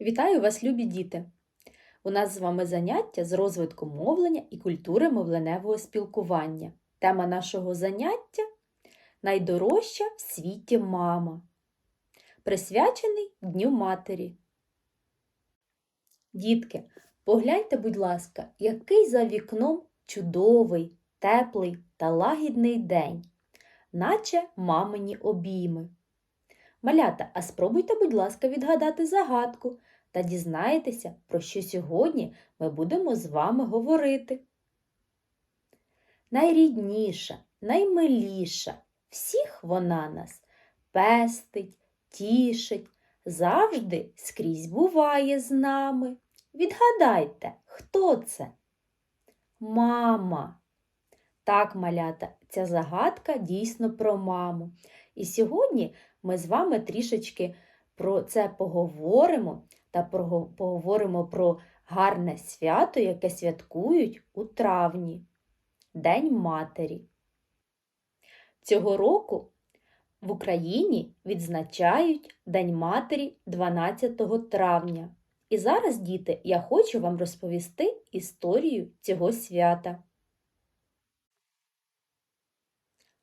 Вітаю вас, любі діти! У нас з вами заняття з розвитку мовлення і культури мовленевого спілкування. Тема нашого заняття найдорожча в світі мама, присвячений Дню Матері. Дітки, погляньте, будь ласка, який за вікном чудовий, теплий та лагідний день, наче мамині обійми. Малята, а спробуйте, будь ласка, відгадати загадку та дізнаєтеся, про що сьогодні ми будемо з вами говорити. Найрідніша, наймиліша, всіх вона нас пестить, тішить, завжди скрізь буває з нами. Відгадайте, хто це? Мама. Так, малята, ця загадка дійсно про маму. І сьогодні ми з вами трішечки про це поговоримо та поговоримо про гарне свято, яке святкують у травні День Матері. Цього року в Україні відзначають День Матері 12 травня. І зараз, діти, я хочу вам розповісти історію цього свята.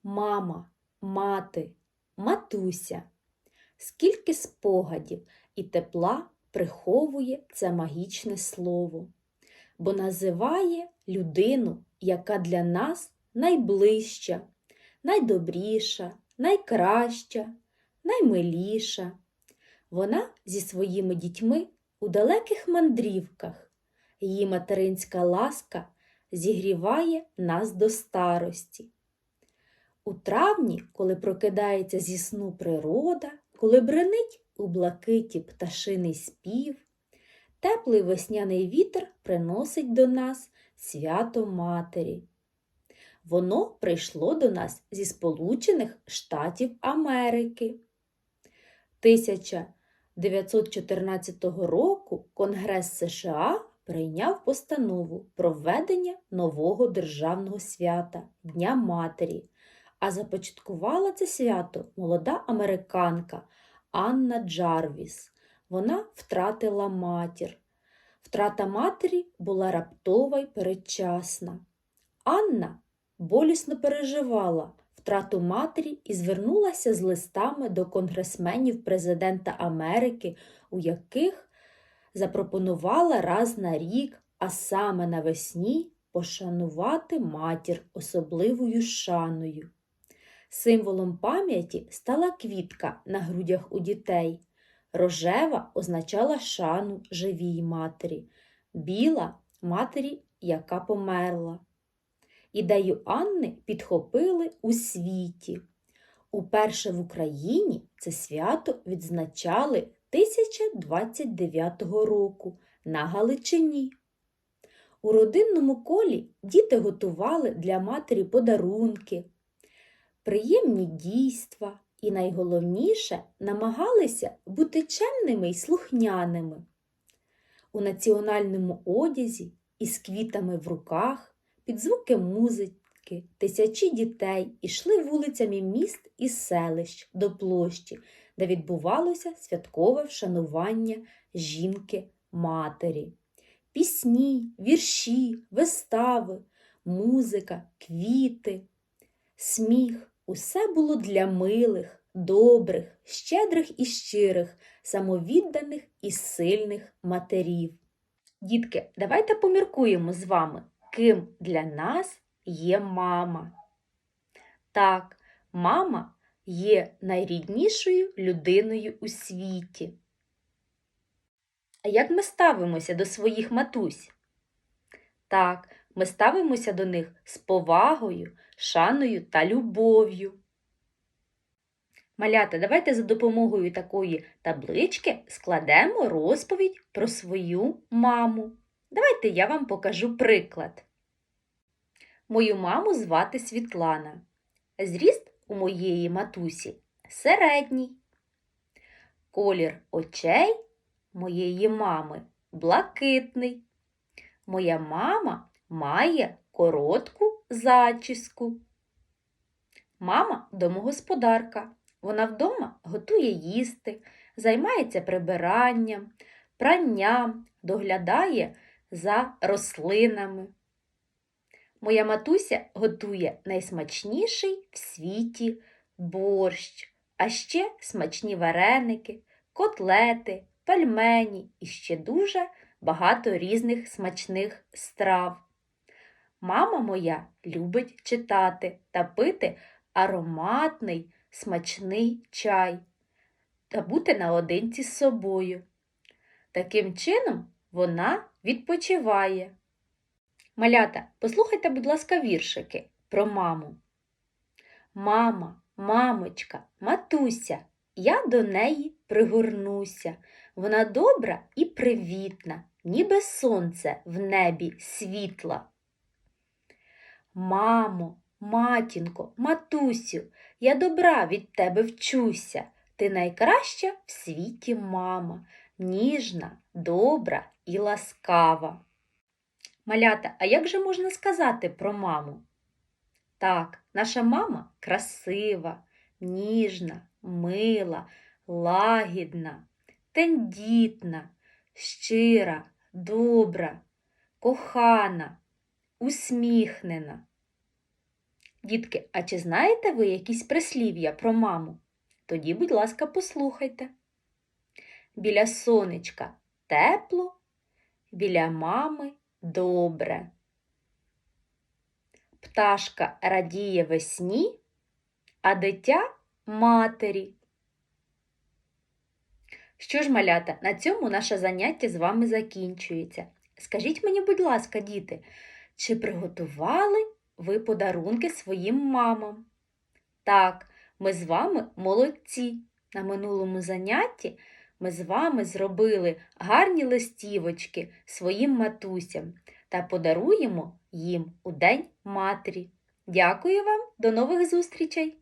Мама, мати, матуся. Скільки спогадів і тепла приховує це магічне слово, бо називає людину, яка для нас найближча, найдобріша, найкраща, наймиліша. Вона зі своїми дітьми у далеких мандрівках. Її материнська ласка зігріває нас до старості. У травні, коли прокидається зі сну природа, коли бренить у блакиті пташиний спів, теплий весняний вітер приносить до нас свято Матері. Воно прийшло до нас зі Сполучених Штатів Америки. 1914 року Конгрес США прийняв постанову про введення нового державного свята Дня Матері, а започаткувала це свято молода американка Анна Джарвіс. Вона втратила матір. Втрата матері була раптова й передчасна. Анна болісно переживала втрату матері і звернулася з листами до конгресменів президента Америки, у яких запропонувала раз на рік, а саме навесні, пошанувати матір особливою шаною. Символом пам'яті стала квітка на грудях у дітей. Рожева означала шану живій матері, біла матері, яка померла. Ідею Анни підхопили у світі. Уперше в Україні це свято відзначали 1029 року на Галичині. У родинному колі діти готували для матері подарунки, приємні дійства і найголовніше намагалися бути чемними й слухняними. У національному одязі із квітами в руках, під звуки музики, тисячі дітей ішли вулицями міст і селищ до площі, де відбувалося святкове вшанування жінки матері. Пісні, вірші, вистави, музика, квіти, сміх усе було для милих, добрих, щедрих і щирих, самовідданих і сильних матерів. Дітки, давайте поміркуємо з вами, ким для нас є мама. Так, мама є найріднішою людиною у світі. А як ми ставимося до своїх матусь? Так, ми ставимося до них з повагою, шаною та любов'ю. Малята, давайте за допомогою такої таблички складемо розповідь про свою маму. Давайте я вам покажу приклад. Мою маму звати Світлана. Зріст у моєї матусі середній. Колір очей моєї мами блакитний. Моя мама має коротку зачіску. Мама домогосподарка. Вона вдома готує їсти, займається прибиранням, пранням, доглядає за рослинами. Моя матуся готує найсмачніший в світі борщ, а ще смачні вареники, котлети, пельмені і ще дуже багато різних смачних страв. Мама моя любить читати та пити ароматний смачний чай та бути наодинці з собою. Таким чином вона відпочиває. Малята, послухайте, будь ласка, віршики про маму. Мама, мамочка, матуся, я до неї пригорнуся. Вона добра і привітна, ніби сонце в небі світла. Мамо, матінко, матусю, я добра від тебе вчуся. Ти найкраща в світі мама, ніжна, добра і ласкава. Малята, а як же можна сказати про маму? Так, наша мама красива, ніжна, мила, лагідна, тендітна, щира, добра, кохана, усміхнена. Дітки, а чи знаєте ви якісь прислів'я про маму? Тоді, будь ласка, послухайте. Біля сонечка тепло, біля мами добре. Пташка радіє весні, а дитя матері. Що ж, малята, на цьому наше заняття з вами закінчується. Скажіть мені, будь ласка, діти, чи приготували ви подарунки своїм мамам? Так, ми з вами молодці. На минулому занятті ми з вами зробили гарні листівочки своїм матусям та подаруємо їм у День матері. Дякую вам, до нових зустрічей!